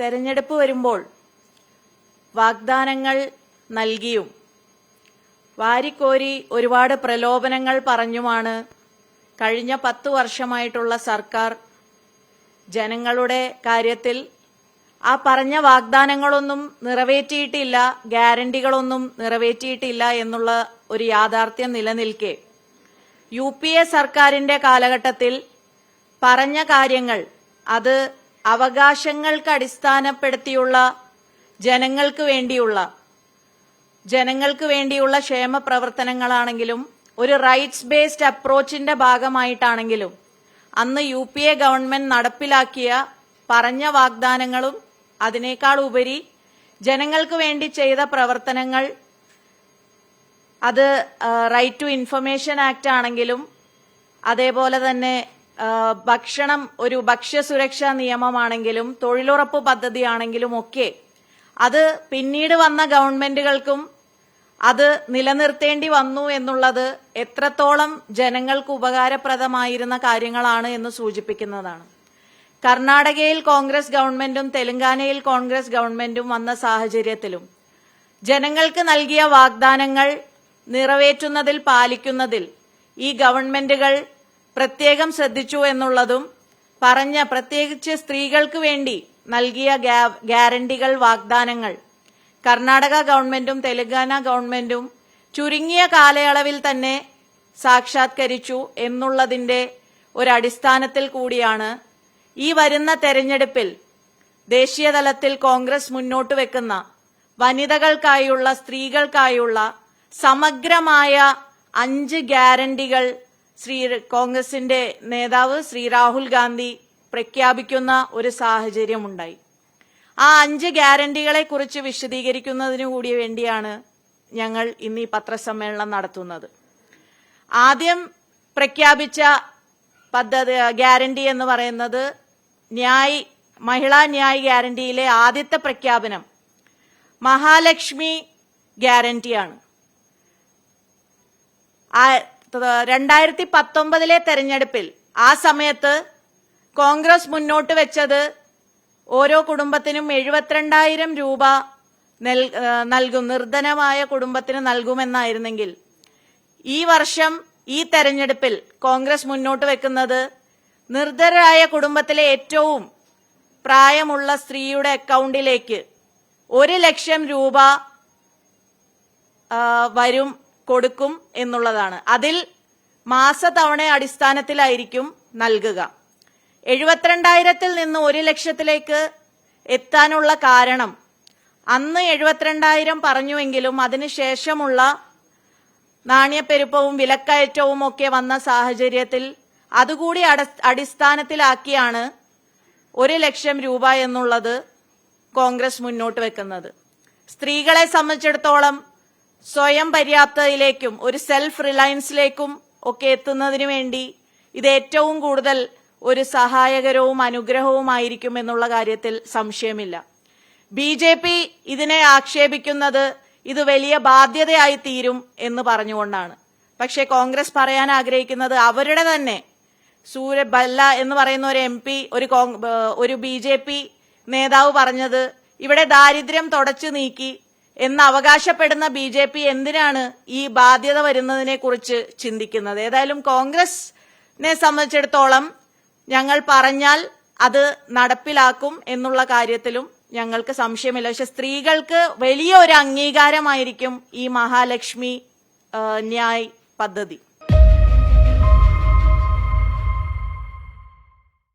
തെരഞ്ഞെടുപ്പ് വരുമ്പോൾ വാഗ്ദാനങ്ങൾ നൽകിയും വാരിക്കോരി ഒരുപാട് പ്രലോഭനങ്ങൾ പറഞ്ഞുമാണ് കഴിഞ്ഞ പത്ത് വർഷമായിട്ടുള്ള സർക്കാർ ജനങ്ങളുടെ കാര്യത്തിൽ ആ പറഞ്ഞ വാഗ്ദാനങ്ങളൊന്നും നിറവേറ്റിയിട്ടില്ല ഗ്യാരണ്ടികളൊന്നും നിറവേറ്റിയിട്ടില്ല എന്നുള്ള ഒരു യാഥാർത്ഥ്യം നിലനിൽക്കെ യു പി എ സർക്കാരിന്റെ കാലഘട്ടത്തിൽ പറഞ്ഞ കാര്യങ്ങൾ അത് അവകാശങ്ങൾക്ക് അടിസ്ഥാനപ്പെടുത്തിയുള്ള ജനങ്ങൾക്ക് വേണ്ടിയുള്ള ജനങ്ങൾക്ക് വേണ്ടിയുള്ള ക്ഷേമ പ്രവർത്തനങ്ങളാണെങ്കിലും ഒരു റൈറ്റ്സ് ബേസ്ഡ് അപ്രോച്ചിന്റെ ഭാഗമായിട്ടാണെങ്കിലും അന്ന് യു പി എ ഗവൺമെന്റ് നടപ്പിലാക്കിയ പറഞ്ഞ വാഗ്ദാനങ്ങളും അതിനേക്കാൾ ഉപരി ജനങ്ങൾക്ക് വേണ്ടി ചെയ്ത പ്രവർത്തനങ്ങൾ അത് റൈറ്റ് ടു ഇൻഫർമേഷൻ ആക്ട് ആണെങ്കിലും അതേപോലെ തന്നെ ഭക്ഷണം ഒരു ഭക്ഷ്യസുരക്ഷാ നിയമമാണെങ്കിലും തൊഴിലുറപ്പ് പദ്ധതിയാണെങ്കിലും ഒക്കെ അത് പിന്നീട് വന്ന ഗവൺമെന്റുകൾക്കും അത് നിലനിർത്തേണ്ടി വന്നു എന്നുള്ളത് എത്രത്തോളം ജനങ്ങൾക്ക് ഉപകാരപ്രദമായിരുന്ന കാര്യങ്ങളാണ് എന്ന് സൂചിപ്പിക്കുന്നതാണ്. കർണാടകയിൽ കോൺഗ്രസ് ഗവൺമെന്റും തെലങ്കാനയിൽ കോൺഗ്രസ് ഗവൺമെന്റും വന്ന സാഹചര്യത്തിലും ജനങ്ങൾക്ക് നൽകിയ വാഗ്ദാനങ്ങൾ നിറവേറ്റുന്നതിൽ പാലിക്കുന്നതിൽ ഈ ഗവൺമെന്റുകൾ പ്രത്യേകം ശ്രദ്ധിച്ചു എന്നുള്ളതും പറഞ്ഞ പ്രത്യേകിച്ച് സ്ത്രീകൾക്ക് വേണ്ടി നൽകിയ ഗ്യാരണ്ടികൾ വാഗ്ദാനങ്ങൾ. കർണാടക ഗവൺമെന്റും തെലങ്കാന ഗവൺമെന്റും ചുരുങ്ങിയ കാലയളവിൽ തന്നെ സാക്ഷാത്കരിച്ചു എന്നുള്ളതിന്റെ ഒരടിസ്ഥാനത്തിൽ കൂടിയാണ് ഈ വരുന്ന തെരഞ്ഞെടുപ്പിൽ ദേശീയതലത്തിൽ കോൺഗ്രസ് മുന്നോട്ട് വെക്കുന്ന വനിതകൾക്കായുള്ള സ്ത്രീകൾക്കായുള്ള സമഗ്രമായ അഞ്ച് ഗ്യാരണ്ടികൾ ശ്രീ കോൺഗ്രസിന്റെ നേതാവ് ശ്രീ രാഹുൽ ഗാന്ധി പ്രഖ്യാപിക്കുന്ന ഒരു സാഹചര്യമുണ്ടായി. ആ അഞ്ച് ഗ്യാരണ്ടികളെ കുറിച്ച് വിശദീകരിക്കുന്നതിനു കൂടി വേണ്ടിയാണ് ഞങ്ങൾ ഇന്ന് ഈ പത്രസമ്മേളനം നടത്തുന്നത്. ആദ്യം പ്രഖ്യാപിച്ച പദ്ധതി ഗ്യാരണ്ടി എന്ന് പറയുന്നത് ന്യായ് മഹിളാ ന്യായ് ഗ്യാരണ്ടിയിലെ ആദ്യത്തെ പ്രഖ്യാപനം മഹാലക്ഷ്മി ഗ്യാരണ്ടിയാണ്. രണ്ടായിരത്തി പത്തൊമ്പതിലെ തെരഞ്ഞെടുപ്പിൽ ആ സമയത്ത് കോൺഗ്രസ് മുന്നോട്ട് വെച്ചത് ഓരോ കുടുംബത്തിനും എഴുപത്തിരണ്ടായിരം രൂപ നൽ- നൽകും നിർധനമായ കുടുംബത്തിന് നൽകുമെന്നായിരുന്നെങ്കിൽ ഈ വർഷം ഈ തെരഞ്ഞെടുപ്പിൽ കോൺഗ്രസ് മുന്നോട്ട് വെക്കുന്നത് നിർധരായ കുടുംബത്തിലെ ഏറ്റവും പ്രായമുള്ള സ്ത്രീയുടെ അക്കൗണ്ടിലേക്ക് ഒരു ലക്ഷം രൂപ വരും കൊടുക്കും എന്നുള്ളതാണ്. അതിൽ മാസതവണ അടിസ്ഥാനത്തിലായിരിക്കും നൽകുക. എഴുപത്തിരണ്ടായിരത്തിൽ നിന്ന് ഒരു ലക്ഷത്തിലേക്ക് എത്താനുള്ള കാരണം അന്ന് എഴുപത്തിരണ്ടായിരം പറഞ്ഞുവെങ്കിലും അതിനുശേഷമുള്ള നാണ്യപ്പെരുപ്പവും വിലക്കയറ്റവും ഒക്കെ വന്ന സാഹചര്യത്തിൽ അതുകൂടി അട- അടിസ്ഥാനത്തിലാക്കിയാണ് ഒരു ലക്ഷം രൂപ എന്നുള്ളത് കോൺഗ്രസ് മുന്നോട്ട് വെക്കുന്നത്. സ്ത്രീകളെ സംബന്ധിച്ചിടത്തോളം സ്വയം പര്യാപ്തതയിലേക്കും ഒരു സെൽഫ് റിലയൻസിലേക്കും ഒക്കെ എത്തുന്നതിനു വേണ്ടി ഇത് ഏറ്റവും കൂടുതൽ ഒരു സഹായകരവും അനുഗ്രഹവുമായിരിക്കും എന്നുള്ള കാര്യത്തിൽ സംശയമില്ല. ബി ജെ പി ഇതിനെ ആക്ഷേപിക്കുന്നത് ഇത് വലിയ ബാധ്യതയായി തീരും എന്ന് പറഞ്ഞുകൊണ്ടാണ്. പക്ഷേ കോൺഗ്രസ് പറയാൻ ആഗ്രഹിക്കുന്നത് അവരുടെ തന്നെ. സൂര്യ ബല്ല എന്ന് പറയുന്ന ഒരു എം പി ഒരു ഒരു ബി ജെ പി നേതാവ് പറഞ്ഞത് ഇവിടെ ദാരിദ്ര്യം തുടച്ചു നീക്കി എന്ന് അവകാശപ്പെടുന്ന ബി ജെ പി എന്തിനാണ് ഈ ബാധ്യത വരുന്നതിനെ കുറിച്ച് ചിന്തിക്കുന്നത്? ഏതായാലും കോൺഗ്രസിനെ സംബന്ധിച്ചിടത്തോളം ഞങ്ങൾ പറഞ്ഞാൽ അത് നടപ്പിലാക്കും എന്നുള്ള കാര്യത്തിലും ഞങ്ങൾക്ക് സംശയമില്ല. പക്ഷെ സ്ത്രീകൾക്ക് വലിയ ഒരു അംഗീകാരമായിരിക്കും ഈ മഹാലക്ഷ്മി ന്യായ് പദ്ധതി.